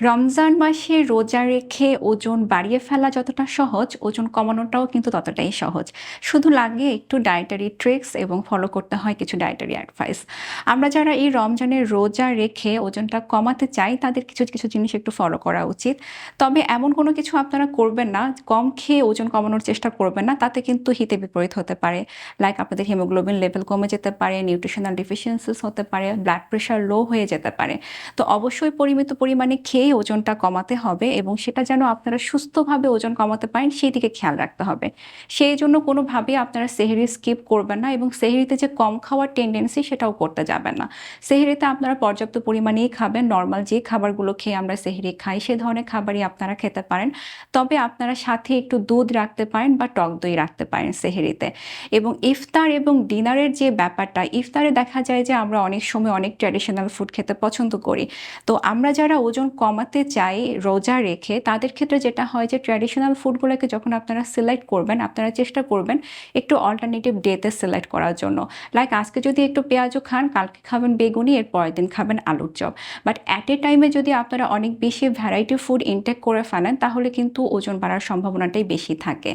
রমজান মাসে রোজা রেখে ওজন বাড়িয়ে ফেলা যতটা সহজ, ওজন কমানোটাও কিন্তু ততটাই সহজ। শুধু লাগে একটু ডায়েটারি ট্রিক্স এবং ফলো করতে হয় কিছু ডায়েটারি অ্যাডভাইস আমরা যারা এই রমজানের রোজা রেখে ওজনটা কমাতে চাই, তাদের কিছু কিছু জিনিস একটু ফলো করা উচিত। তবে এমন কোনো কিছু আপনারা করবেন না, কম খেয়ে ওজন কমানোর চেষ্টা করবেন না, তাতে কিন্তু হিতে বিপরীত হতে পারে। লাইক আপনাদের হিমোগ্লোবিন লেভেল কমে যেতে পারে নিউট্রিশনাল ডিফিসিয়েন্সিস হতে পারে ব্লাড প্রেশার লো হয়ে যেতে পারে। তো অবশ্যই পরিমিত পরিমাণে খেয়ে ওজনটা কমাতে হবে এবং সেটা যেন আপনারা সুস্থভাবে ওজন কমাতে পারেন, সেই দিকে খেয়াল রাখতে হবে। সেই জন্য কোনোভাবেই আপনারা সেহেরি স্কিপ করবেন না এবং সেহেরিতে যে কম খাওয়ার টেন্ডেন্সি সেটাও করতে যাবেন না। সেহেরিতে আপনারা পর্যাপ্ত পরিমাণেই খাবেন নর্মাল যে খাবারগুলো খেয়ে আমরা সেহেরি খাই, সে ধরনের খাবারই আপনারা খেতে পারেন। তবে আপনারা সাথে একটু দুধ রাখতে পারেন বা টক দই রাখতে পারেন সেহেরিতে। এবং ইফতার এবং ডিনারের যে ব্যাপারটা, ইফতারে দেখা যায় যে আমরা অনেক সময় অনেক ট্র্যাডিশনাল ফুড খেতে পছন্দ করি। তো আমরা যারা ওজন কমাতে চাই, রোজা রেখে, তাদের ক্ষেত্রে যেটা হয় যে ট্র্যাডিশনাল ফুডগুলোকে যখন আপনারা সিলেক্ট করবেন, আপনারা চেষ্টা করবেন একটু অল্টারনেটিভ ডেতে সিলেক্ট করার জন্য। লাইক আজকে যদি একটু পেঁয়াজও খান, কালকে খাবেন বেগুনি, এর পরের দিন খাবেন আলুর চপ। বাট অ্যাট এ টাইমে যদি আপনারা অনেক বেশি ভ্যারাইটি ফুড ইনটেক করে ফেলেন, তাহলে কিন্তু ওজন বাড়ার সম্ভাবনাটাই বেশি থাকে।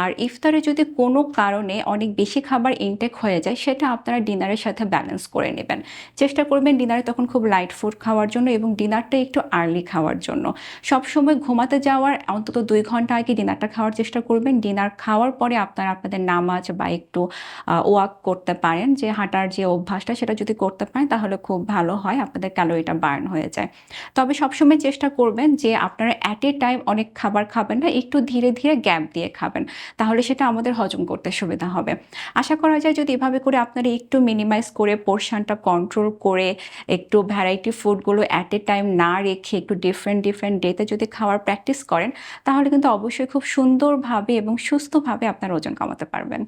আর ইফতারে যদি কোনো কারণে অনেক বেশি খাবার ইনটেক হয়ে যায়, সেটা আপনারা ডিনারের সাথে ব্যালেন্স করে নেবেন। চেষ্টা করবেন ডিনারে তখন খুব লাইট ফুড খাওয়ার জন্য এবং ডিনারটা একটু আর্লি খাওয়ার জন্য। সবসময় ঘুমাতে যাওয়ার অন্তত দুই ঘণ্টা আগে ডিনারটা খাওয়ার চেষ্টা করবেন। ডিনার খাওয়ার পরে আপনারা আপনাদের নামাজ বা একটু ওয়াক করতে পারেন। যে হাঁটার যে অভ্যাসটা সেটা যদি করতে পারেন তাহলে খুব ভালো হয়, আপনাদের ক্যালোরিটা বার্ন হয়ে যায়। তবে সবসময় চেষ্টা করবেন যে আপনারা অ্যাট এ টাইম অনেক খাবার খাবেন না, একটু ধীরে ধীরে গ্যাপ দিয়ে খাবেন। তাহলে সেটা আমাদের হজম করতে সুবিধা হবে। আশা করা যায় যদি এভাবে করে আপনারা একটু মিনিমাইজ করে পোর্শনটা কন্ট্রোল করে একটু ভ্যারাইটি ফুডগুলো অ্যাট এ টাইম না রেখে একটু ডিফারেন্ট ডিফারেন্ট ডেতে যদি খাওয়ার প্র্যাকটিস করেন, তাহলে কিন্তু অবশ্যই খুব সুন্দরভাবে এবং সুস্থভাবে আপনার ওজন কমাতে পারবেন।